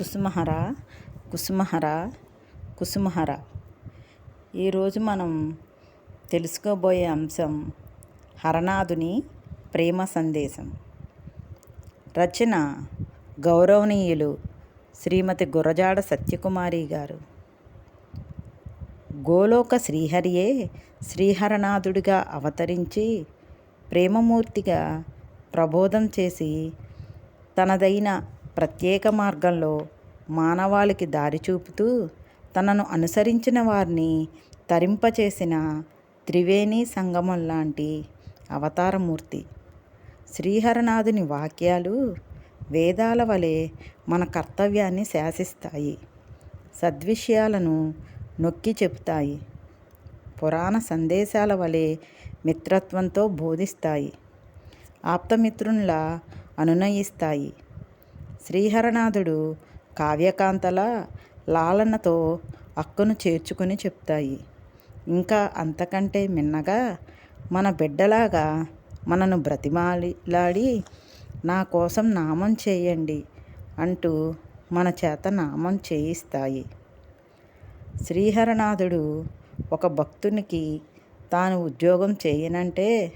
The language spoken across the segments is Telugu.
కుసుమహర కుసుమహర కుసుమహర. ఈరోజు మనం తెలుసుకోబోయే అంశం హరనాథుని ప్రేమ సందేశం. రచన గౌరవనీయులు శ్రీమతి గురజాడ సత్యకుమారి గారు. గోలోక శ్రీహరియే శ్రీహరనాథుడిగా అవతరించి ప్రేమమూర్తిగా ప్రబోధం చేసి తనదైన ప్రత్యేక మార్గంలో మానవాళికి దారి చూపుతూ తనను అనుసరించిన వారిని తరింపచేసిన త్రివేణి సంగమం లాంటి అవతారమూర్తి. శ్రీహరనాథుని వాక్యాలు వేదాల వలె మన కర్తవ్యాన్ని శాసిస్తాయి. సద్విషయాలను నొక్కి చెబుతాయి. పురాణ సందేశాల వలె మిత్రత్వంతో బోధిస్తాయి. ఆప్తమిత్రునిలా అనునయిస్తాయి. శ్రీహరనాథుడు కావ్యకాంతల లాలనతో అక్కను చేర్చుకుని చెప్తాయి. ఇంకా అంతకంటే మిన్నగా మన బిడ్డలాగా మనను బ్రతిమాలిలాడి నా కోసం నామం చేయండి అంటూ మన చేత నామం చేయిస్తాయి. శ్రీహరనాథుడు ఒక భక్తునికి తాను ఉద్యోగం చేయనంటే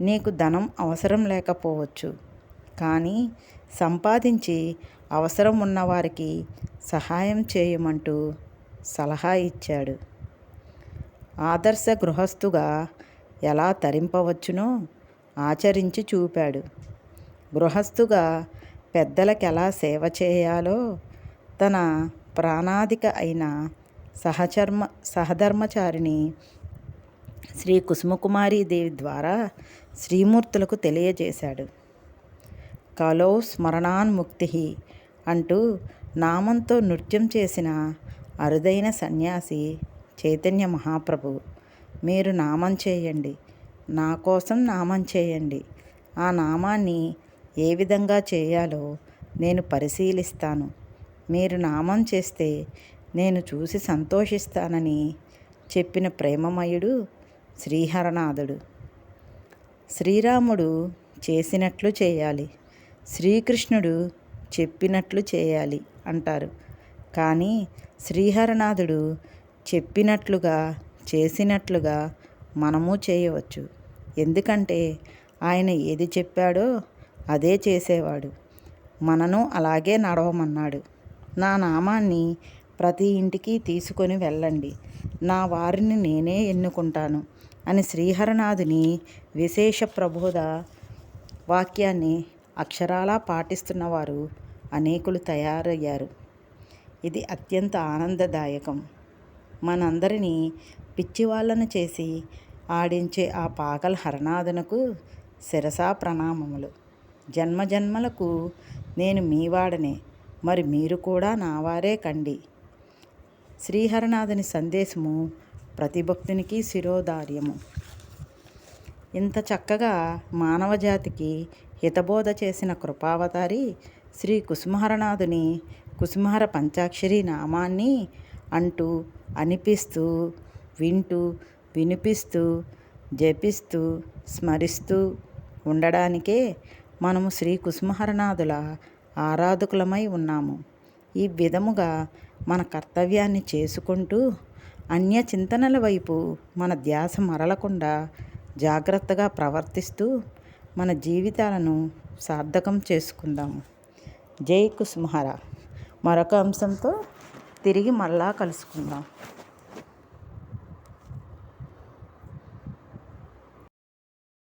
నీకు ధనం అవసరం లేకపోవచ్చు. కానీ సంపాదించి అవసరం ఉన్నవారికి సహాయం చేయమంటూ సలహా ఇచ్చాడు. ఆదర్శ గృహస్థుగా ఎలా తరింపవచ్చునో ఆచరించి చూపాడు. గృహస్థుగా పెద్దలకు ఎలా సేవ చేయాలో తన ప్రాణాధిక అయిన సహచర్మ సహధర్మచారిని శ్రీ కుసుమకుమారీదేవి ద్వారా శ్రీమూర్తులకు తెలియజేశాడు. కలో స్మరణాన్ముక్తి అంటూ నామంతో నృత్యం చేసిన అరుదైన సన్యాసి చైతన్య మహాప్రభు మీరు నామం చేయండి నా కోసం నామం చేయండి ఆ నామాన్ని ఏ విధంగా చేయాలో నేను పరిశీలిస్తాను మీరు నామం చేస్తే నేను చూసి సంతోషిస్తానని చెప్పిన ప్రేమమయుడు శ్రీహరనాథుడు. శ్రీరాముడు చేసినట్లు చేయాలి. శ్రీకృష్ణుడు చెప్పినట్లు చేయాలి అంటారు. కానీ శ్రీహరనాథుడు చెప్పినట్లుగా చేసినట్లుగా మనము చేయవచ్చు. ఎందుకంటే ఆయన ఏది చెప్పాడో అదే చేసేవాడు. మనను అలాగే నడవమన్నాడు. నా నామాన్ని ప్రతి ఇంటికి తీసుకొని వెళ్ళండి. నా వారిని నేనే ఎన్నుకుంటాను అని శ్రీహరనాథుని విశేష ప్రబోధ వాక్యాన్ని అక్షరాలా పాటిస్తున్న వారు అనేకులు తయారయ్యారు. ఇది అత్యంత ఆనందదాయకం. మనందరినీ పిచ్చివాళ్ళను చేసి ఆడించే ఆ పాకల హరనాథునకు శిరసా ప్రణామములు. జన్మజన్మలకు నేను మీవాడనే మరి మీరు కూడా నావారే కండి. శ్రీహరనాథుని సందేశము ప్రతి భక్తునికి శిరోధార్యము. ఇంత చక్కగా మానవజాతికి హితబోధ చేసిన కృపావతారి శ్రీ కుసుమహరనాథుని కుసుమహర పంచాక్షరి నామాన్ని అంటూ అనిపిస్తూ వింటూ వినిపిస్తూ జపిస్తూ స్మరిస్తూ ఉండడానికే మనము శ్రీ కుసుమహరనాథుల ఆరాధకులమై ఉన్నాము. ఈ విధముగా మన కర్తవ్యాన్ని చేసుకుంటూ అన్య చింతనల వైపు మన ధ్యాస మరలకుండా జాగ్రత్తగా ప్రవర్తిస్తూ మన జీవితాలను సార్థకం చేసుకుందాము. జై కుసుమహర మరొక అంశంతో తిరిగి మళ్ళా కలుసుకుందాం.